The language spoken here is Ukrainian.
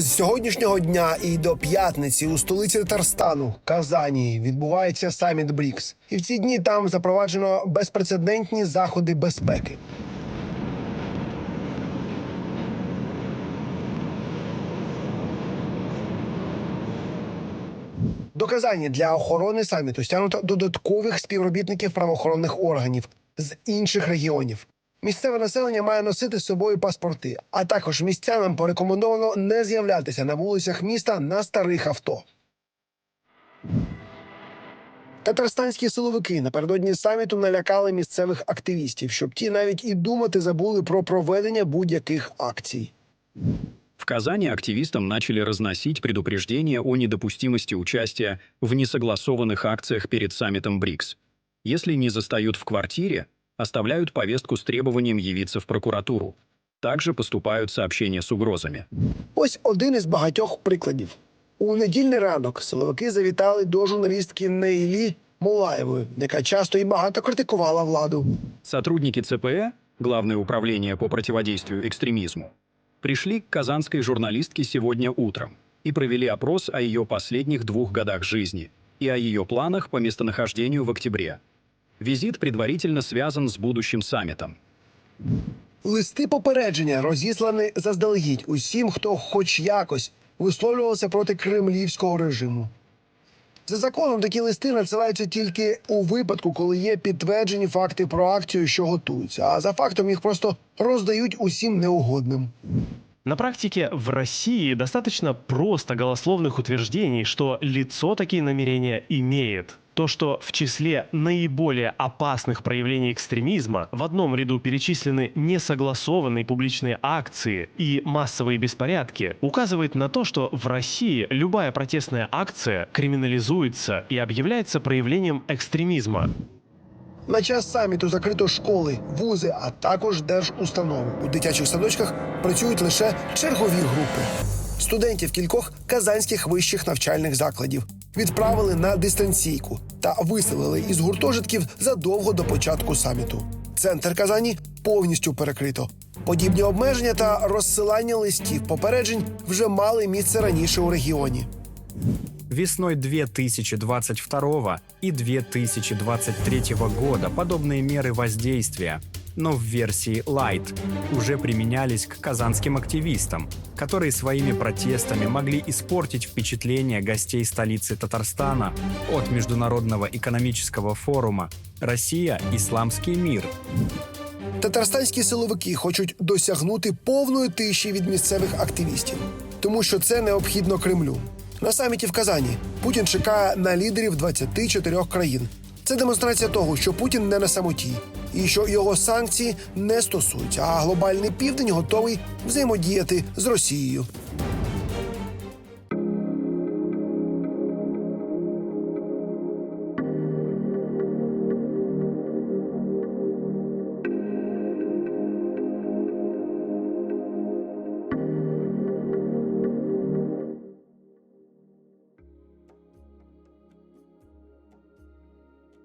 З сьогоднішнього дня і до п'ятниці у столиці Татарстану, Казані, відбувається саміт БРІКС. І в ці дні там запроваджено безпрецедентні заходи безпеки. До Казані для охорони саміту стягнуто додаткових співробітників правоохоронних органів з інших регіонів. Місцеве населення має носити з собою паспорти, а також містянам порекомендовано не з'являтися на вулицях міста на старих авто. Татарстанські силовики напередодні саміту налякали місцевих активістів, щоб ті навіть і думати забули про проведення будь-яких акцій. В Казани активистам начали разносить предупреждения о недопустимости участия в несогласованных акциях перед саммитом БРИКС. Если не застают в квартире, оставляют повестку с требованием явиться в прокуратуру. Также поступают сообщения с угрозами. Ось один із багатьох прикладів. У недільний ранок силовики завітали до журналістки Нейлі Мулаєвої, яка часто і багато критикувала владу. Сотрудники ЦПЭ, Главное управление по противодействию экстремизму, пришли к казанской журналистке сегодня утром и провели опрос о ее последних двух годах жизни и о ее планах по местонахождению в октябре. Визит предварительно связан с будущим саммитом. Листи попередження розіслані заздалегідь усім, хто хоч якось висловлювався проти кремлівського режиму. За законом такі листи надсилаються тільки у випадку, коли є підтверджені факти про акцію, що готуються, а за фактом їх просто роздають усім неугодним. На практике в России достаточно просто голословных утверждений, что лицо такие намерения имеет. То, что в числе наиболее опасных проявлений экстремизма в одном ряду перечислены несогласованные публичные акции и массовые беспорядки, указывает на то, что в России любая протестная акция криминализуется и объявляется проявлением экстремизма. На час саміту закрито школи, вузи, а також держустанови. У дитячих садочках працюють лише чергові групи. Студентів кількох казанських вищих навчальних закладів Відправили на дистанційку та виселили із гуртожитків задовго до початку саміту. Центр Казані повністю перекрито. Подібні обмеження та розсилання листів попереджень вже мали місце раніше у регіоні. Весной 2022 и 2023 года подобные меры воздействия, но в версии Light, уже применялись к казанским активистам, которые своими протестами могли испортить впечатление гостей столицы Татарстана от Международного экономического форума «Россия. Исламский мир», Татарстанські силовики хочуть досягнути повної тиші від місцевих активістів, тому що це необхідно Кремлю. На саміті в Казані Путін чекає на лідерів 24 країн. Це демонстрація того, що Путін не на самоті, і що його санкції не стосуються, а глобальний південь готовий взаємодіяти з Росією.